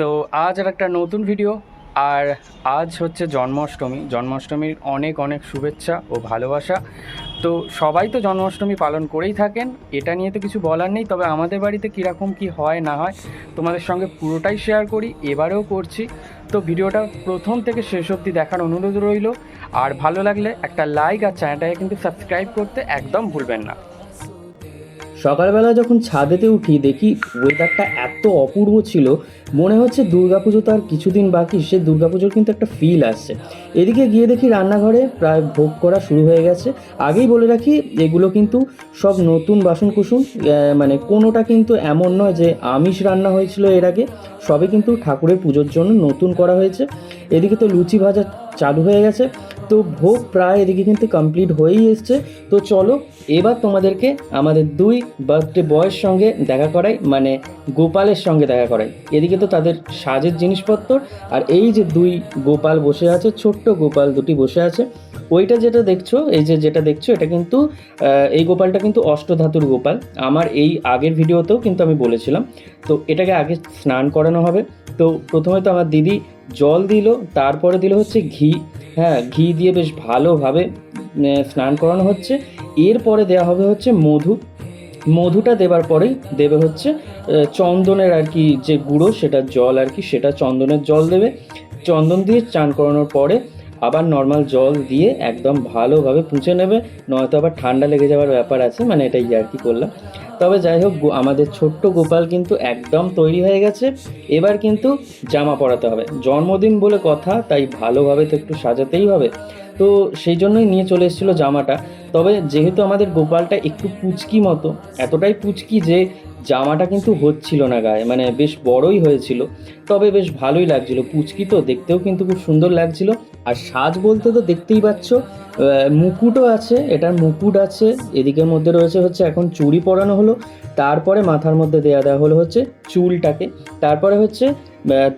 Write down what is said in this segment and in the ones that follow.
তো আজ আর একটা নতুন ভিডিও আর আজ হচ্ছে জন্মাষ্টমী। জন্মাষ্টমীর অনেক অনেক শুভেচ্ছা ও ভালোবাসা। তো সবাই তো জন্মাষ্টমী পালন করেই থাকেন, এটা নিয়ে তো কিছু বলার নেই, তবে আমাদের বাড়িতে কীরকম কি হয়, না হয়, তোমাদের সঙ্গে পুরোটাই শেয়ার করি, এবারেও করছি। তো ভিডিওটা প্রথম থেকে শেষ অবধি দেখার অনুরোধ রইল, আর ভালো লাগলে একটা লাইক আর চ্যানেলটাকে কিন্তু সাবস্ক্রাইব করতে একদম ভুলবেন না। সকালবেলা যখন ছাদেতে উঠি, দেখি ওয়েদারটা এত অপূর্ব ছিল, মনে হচ্ছে দুর্গাপুজো তো আর কিছুদিন বাকি, সে দুর্গাপুজোর কিন্তু একটা ফিল আসছে। এদিকে গিয়ে দেখি রান্নাঘরে প্রায় ভোগ করা শুরু হয়ে গেছে। আগেই বলে রাখি, এগুলো কিন্তু সব নতুন বাসন কুসুম মানে কোনোটা কিন্তু এমন নয় যে আমিষ রান্না হয়েছিল এর আগে, সবই কিন্তু ঠাকুরের পুজোর জন্য নতুন করা হয়েছে। এদিকে তো লুচি ভাজা চালু হয়ে গেছে। তো ভোগ প্রায় এদিকে কিন্তু কমপ্লিট হয়েই এসছে। তো চলো, এবার তোমাদেরকে আমাদের দুই বার্থডে বয়ের সঙ্গে দেখা করাই মানে গোপালের সঙ্গে দেখা করাই। এদিকে তো তাদের সাজের জিনিসপত্র, আর এই যে দুই গোপাল বসে আছে, ছোট্ট গোপাল দুটি বসে আছে, ওইটা যেটা দেখছ, এই যে যেটা দেখছ, এটা কিন্তু এই গোপালটা কিন্তু অষ্টধাতুর গোপাল। আমার এই আগের ভিডিওতেও কিন্তু আমি বলেছিলাম। তো এটাকে আগে স্নান করানো হবে। তো প্রথমে তো আমার দিদি জল দিল, তারপরে দিল হচ্ছে ঘি। হ্যাঁ ঘি দিয়ে বেশ ভালোভাবে স্নান করানো হচ্ছে। এরপরে দেওয়া হবে হচ্ছে মধু। মধুটা দেবার পরেই দেবে হচ্ছে চন্দনের আর কি যে গুঁড়ো, সেটা জল আর কি, সেটা চন্দনের জল দেবে। চন্দন দিয়ে চান করানোর পরে আবার নর্মাল জল দিয়ে একদম ভালোভাবে পুঁছে নেবে, নয়তো আবার ঠান্ডা লেগে যাওয়ার ব্যাপার আছে মানে এটা ইয়ার্কি করলাম। তবে যাই হোক আমাদের ছোট্ট গোপাল কিন্তু একদম তৈরি হয়ে গেছে। এবার কিন্তু জামা পরাতে হবে। জন্মদিন বলে কথা, তাই ভালোভাবে তো একটু সাজাতেই হবে। তো সেই জন্যই নিয়ে চলে এসেছিল জামাটা। তবে যেহেতু আমাদের গোপালটা একটু পুচকি মতো, এতটাই পুচকি যে জামাটা কিন্তু হচ্ছিল না গায়ে মানে বেশ বড়ই হয়েছিল। তবে বেশ ভালোই লাগছিল। পুচকি তো দেখতেও কিন্তু খুব সুন্দর লাগছিল। আর সাজ বলতে তো দেখতেই পাচ্ছ মুকুটও আছে, এটার মুকুট আছে, এদিকের মধ্যে রয়েছে হচ্ছে এখন চুড়ি পরানো হলো, তারপরে মাথার মধ্যে দেয়া দেওয়া হলো হচ্ছে চুলটাকে, তারপরে হচ্ছে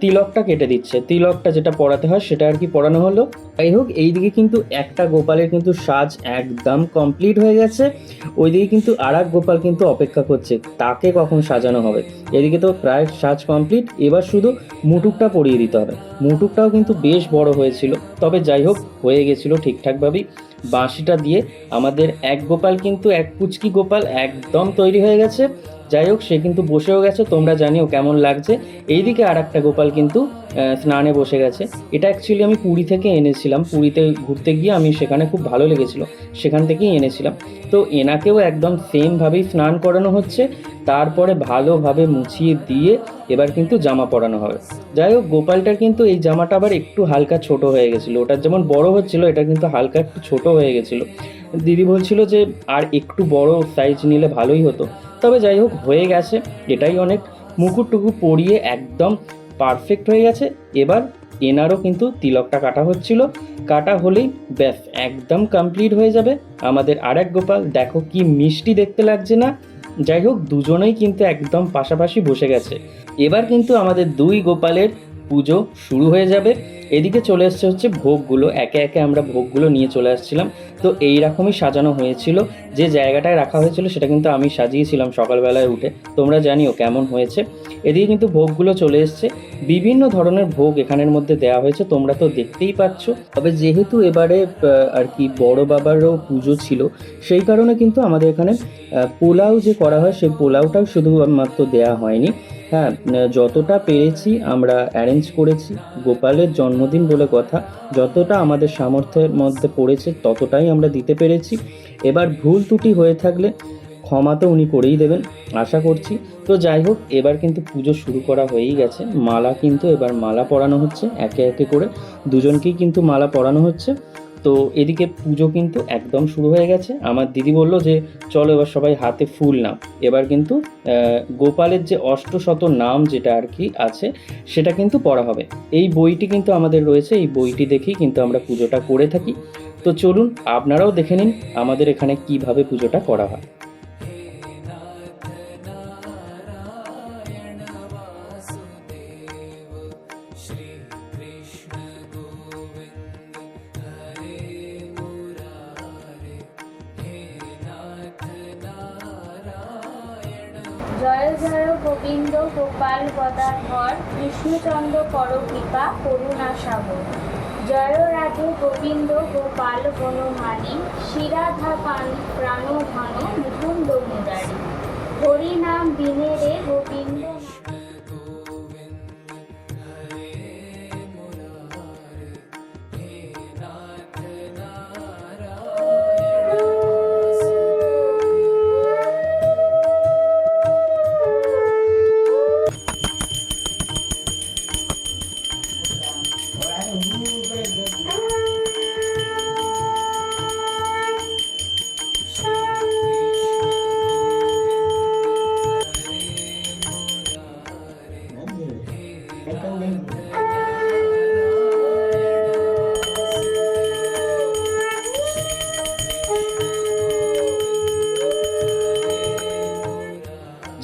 তিলকটা কেটে দিচ্ছে। তিলকটা যেটা পড়াতে হয় সেটা আর কি পরানো হলো। যাই হোক, এইদিকে কিন্তু একটা গোপালের কিন্তু সাজ একদম কমপ্লিট হয়ে গেছে। ওইদিকে কিন্তু আর গোপাল কিন্তু অপেক্ষা করছে, তাকে কখন সাজানো হবে? এদিকে তো প্রায় সাজ কমপ্লিট এবার শুধু মুটুকটা পরিয়ে দিতে হবে। মুটুকটাও কিন্তু বেশ বড় হয়েছিল। তবে যাই হোক, হয়ে গেছিল ঠিকঠাকভাবেই। বাঁশিটা দিয়ে আমাদের এক গোপাল কিন্তু, এক পুচকি গোপাল একদম তৈরি হয়ে গেছে। যাই হোক, সে কিন্তু বসেও গেছে, তোমরা জানিও কেমন লাগছে। এইদিকে আর একটা গোপাল কিন্তু স্নানে বসে গেছে। এটা অ্যাকচুয়ালি আমি পুরী থেকে এনেছিলাম। পুরীতে ঘুরতে গিয়ে আমি সেখানে খুব ভালো লেগেছিল, সেখান থেকেই এনেছিলাম। তো এনাকেও একদম সেমভাবেই স্নান করানো হচ্ছে, তারপরে ভালোভাবে মুছিয়ে দিয়ে এবার কিন্তু জামা পরানো হবে। যাই হোক, গোপালটার কিন্তু এই জামাটা আবার একটু হালকা ছোট হয়ে গেছিল। ওটার যেমন বড় হচ্ছিল, এটা কিন্তু হালকা একটু ছোট হয়ে গেছিল। দিদি বলছিল যে, আর একটু বড় সাইজ নিলে ভালোই হতো। তবে যাই হোক, হয়ে গেছে। এটাই অনেক। মুকুট টুকু পরিয়ে একদম পারফেক্ট হয়ে গেছে। এবার এনারও কিন্তু তিলকটা কাটা হচ্ছিল। কাটা হলেই ব্যাস, একদম কমপ্লিট হয়ে যাবে। আমাদের আর এক গোপাল, দেখো কি মিষ্টি দেখতে লাগছে না। যাই হোক, দুজনেই কিন্তু একদম পাশাপাশি বসে গেছে। এবার কিন্তু আমাদের দুই গোপালের পুজো শুরু হয়ে যাবে। এদিকে চলে আসছে হচ্ছে ভোগগুলো। একে একে আমরা ভোগগুলো নিয়ে চলে আসছিলাম। তো এই রকমই সাজানো হয়েছিল। যে জায়গাটায় রাখা হয়েছিল সেটা কিন্তু আমি সাজিয়েছিলাম সকালবেলায় উঠে। তোমরা জানিও কেমন হয়েছে। এদিকে কিন্তু ভোগগুলো চলে এসছে। বিভিন্ন ধরনের ভোগ এখানের মধ্যে দেওয়া হয়েছে। তোমরা তো দেখতেই পাচ্ছ। তবে যেহেতু এবারে আর কি বড় বাবারও পুজো ছিল, সেই কারণে কিন্তু আমাদের এখানে পোলাও যে করা হয়, সেই পোলাওটাও শুধুমাত্র দেয়া হয়নি। হ্যাঁ যতটা পেরেছি আমরা অ্যারেঞ্জ করেছি। গোপালের জন্মদিন বলে কথা, যতটা আমাদের সামর্থ্যের মধ্যে পড়েছে ততটাই আমরা দিতে পেরেছি। এবার ভুল ত্রুটি হয়ে থাকলে ক্ষমা তো উনি করেই দেবেন, আশা করছি। তো যাই হোক, এবার কিন্তু পুজো শুরু করা হয়েই গেছে। মালা কিন্তু এবার মালা পরানো হচ্ছে, একে একে করে। দুজনকেই কিন্তু মালা পরানো হচ্ছে। তো এদিকে পুজো কিন্তু একদম শুরু হয়ে গেছে। আমার দিদি বলল যে, চলো এবার সবাই হাতে ফুল নাম এবার কিন্তু গোপালের যে অষ্টশত নাম যেটা আর কি আছে, সেটা কিন্তু পড়া হবে। এই বইটি কিন্তু আমাদের রয়েছে, এই বইটি দেখেই কিন্তু আমরা পুজোটা করে থাকি। তো চলুন, আপনারাও দেখে নিন আমাদের এখানে কীভাবে পুজোটা করা হয়। জয় জয় গোবিন্দ গোপাল গদাধর, কৃষ্ণচন্দ্র করকৃপা করুণা সাগর জয় রাধে গোবিন্দ গোপাল বনমালী শিরাধা পান প্রাণ ঘন মুকুন্দ মুরারি। হরি নাম দিনে রে গোবিন্দ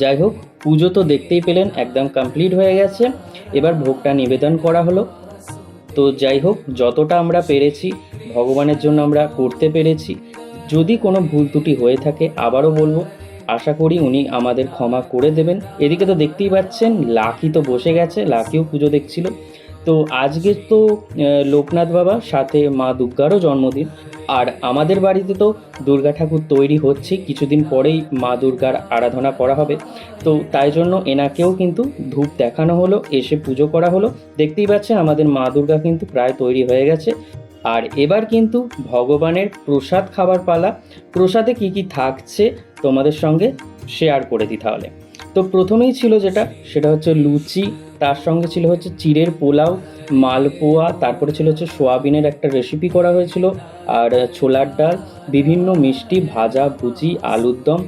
যাই হোক, পুজো তো দেখতেই পেলেন, একদম কমপ্লিট হয়ে গেছে। এবার ভোগটা নিবেদন করা হলো। তো যাই হোক, যতটা আমরা পেরেছি, ভগবানের জন্য আমরা করতে পেরেছি। যদি কোনো ভুল ত্রুটি হয়ে থাকে, আবারও বলব, আশা করি উনি আমাদের ক্ষমা করে দেবেন। এদিকে তো দেখতেই পাচ্ছেন, লাকি তো বসে গেছে, লাকিও পুজো দেখছিল। তো আজকে তো লোকনাথ বাবা, সাথে মা দুর্গারও জন্মদিন। আর আমাদের বাড়িতে তো দুর্গা ঠাকুর তৈরি হচ্ছে, কিছুদিন পরেই মা দুর্গার আরাধনা করা হবে। তো তাই জন্য এনাকেও কিন্তু ধূপ দেখানো হলো, এসে পুজো করা হলো। দেখতেই পাচ্ছেন, আমাদের মা দুর্গা কিন্তু প্রায় তৈরি হয়ে গেছে। আর এবার কিন্তু ভগবানের প্রসাদ খাবার পালা। প্রসাদে কি কি থাকছে তোমাদের সঙ্গে শেয়ার করে দিই তাহলে। তো প্রথমেই ছিল যেটা, সেটা হচ্ছে লুচি, তার সঙ্গে ছিল হচ্ছে চিড়ের পোলাও, মালপোয়া, তারপরে ছিল হচ্ছে সোয়াবিনের একটা রেসিপি করা হয়েছিল, আর ছোলার ডাল, বিভিন্ন মিষ্টি, ভাজা, ভুজি, আলুর দম।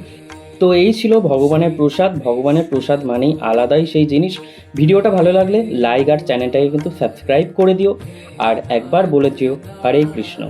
তো এই ছিল ভগবানের প্রসাদ ভগবানের প্রসাদ মানেই আলাদাই সেই জিনিস। ভিডিওটা ভালো লাগলে লাইক আর চ্যানেলটাকে কিন্তু সাবস্ক্রাইব করে দিও। আর একবার বলে দিও হরে কৃষ্ণ।